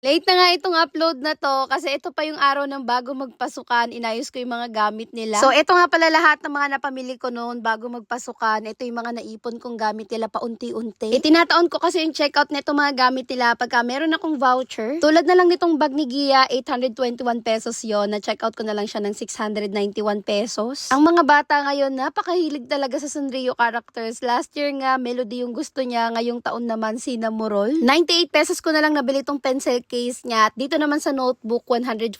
Late na nga itong upload na to kasi ito pa yung araw ng bago magpasukan. Inayos ko yung mga gamit nila. So ito nga pala lahat ng mga napamili ko noon bago magpasukan. Ito yung mga naipon kong gamit nila paunti-unti. Itinataon ko kasi yung checkout na itong mga gamit nila pagka meron akong voucher. Tulad na lang nitong bag ni Gia, 821 pesos yon Na checkout ko na lang siya ng 691 pesos. Ang mga bata ngayon, napakahilig talaga sa Sanrio characters. Last year nga, Melody yung gusto niya. Ngayong taon naman, Sinamurol. 98 pesos ko na lang nabili tong pencil case niya. At dito naman sa notebook, 149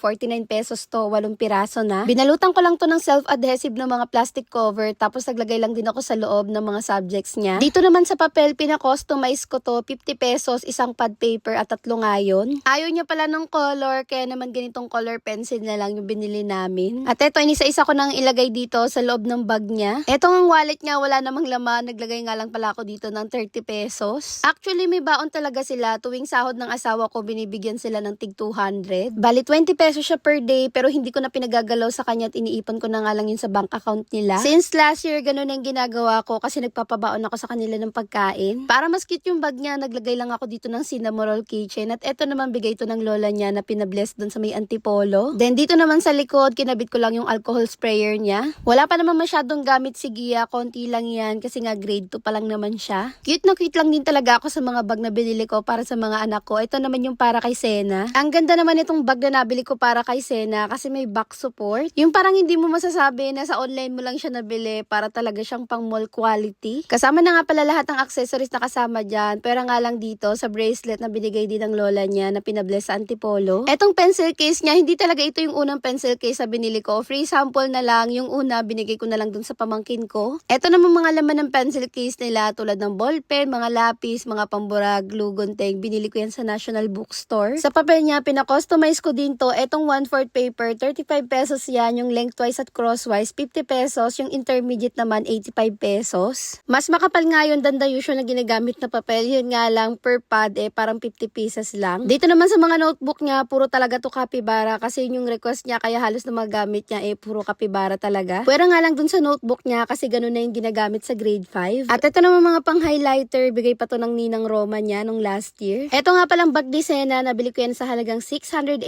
pesos to, walong piraso na. Binalutan ko lang to ng self-adhesive na mga plastic cover, tapos naglagay lang din ako sa loob ng mga subjects niya. Dito naman sa papel, pina-customize ko to, 50 pesos, isang pad paper at tatlo ngayon. Ayaw niya pala ng color, kaya naman ganitong color pencil na lang yung binili namin. At eto, inisa-isa ko nang ilagay dito sa loob ng bag niya. Eto ang wallet niya, wala namang laman, naglagay nga lang pala ako dito ng 30 pesos. Actually, may baon talaga sila. Tuwing sahod ng asawa ko, binibigyan sila ng tig 200. Bali, 20 pesos siya per day, pero hindi ko na pinagagalaw sa kanya at iniipon ko na nga lang yun sa bank account nila. Since last year, ganun ang ginagawa ko kasi nagpapabaon ako sa kanila ng pagkain. Para mas cute yung bag niya, naglagay lang ako dito ng Cinnamoroll Kitchen. At eto naman bigay ito ng lola niya na pinabless doon sa may antipolo. Then dito naman sa likod, kinabit ko lang yung alcohol sprayer niya. Wala pa naman masyadong gamit si Gia, konti lang yan kasi nga grade 2 pa lang naman siya. Cute na cute lang din talaga ako sa mga bag na binili ko para sa mga anak ko. Ito naman yung para kay Sena. Ang ganda naman itong bag na nabili ko para kay Sena kasi may back support. Yung parang hindi mo masasabi na sa online mo lang siya nabili para talaga siyang pang mall quality. Kasama na nga pala lahat ng accessories na kasama dyan. Pero nga lang dito sa bracelet na binigay din ng lola niya na pinabless sa Antipolo. Etong pencil case niya, hindi talaga ito yung unang pencil case na binili ko. Free sample na lang. Yung una, binigay ko na lang dun sa pamangkin ko. Eto naman mga laman ng pencil case nila tulad ng ballpen, mga lapis, mga pambura, glue, gunting. Binili ko yan sa National Bookstore. Sa papel niya, pina-customize ko din to. Etong 1/4 paper, 35 pesos yan. Yung lengthwise at crosswise, 50 pesos. Yung intermediate naman, 85 pesos. Mas makapal nga yun than the usual na ginagamit na papel. Yun nga lang, per pad, eh, parang 50 pieces lang. Dito naman sa mga notebook niya, puro talaga to capybara. Kasi yun yung request niya, kaya halos na mga gamit niya, eh, puro capybara talaga. Pwera nga lang dun sa notebook niya, kasi ganun na yung ginagamit sa grade 5. At ito naman mga pang-highlighter, bigay pa to ng Ninang Roma niya nung last year. Ito nga palang bag ni Sena, nabili ko yan sa halagang 685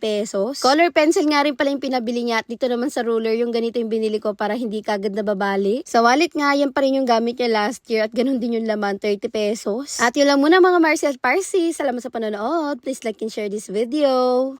pesos. Color pencil nga rin pala yung pinabili niya at dito naman sa ruler, yung ganito yung binili ko para hindi kagad nababali. Sa wallet nga, yan pa rin yung gamit niya last year at ganun din yung laman, 30 pesos. At yun lang muna mga Marcel Parsi. Salamat sa panonood. Please like and share this video.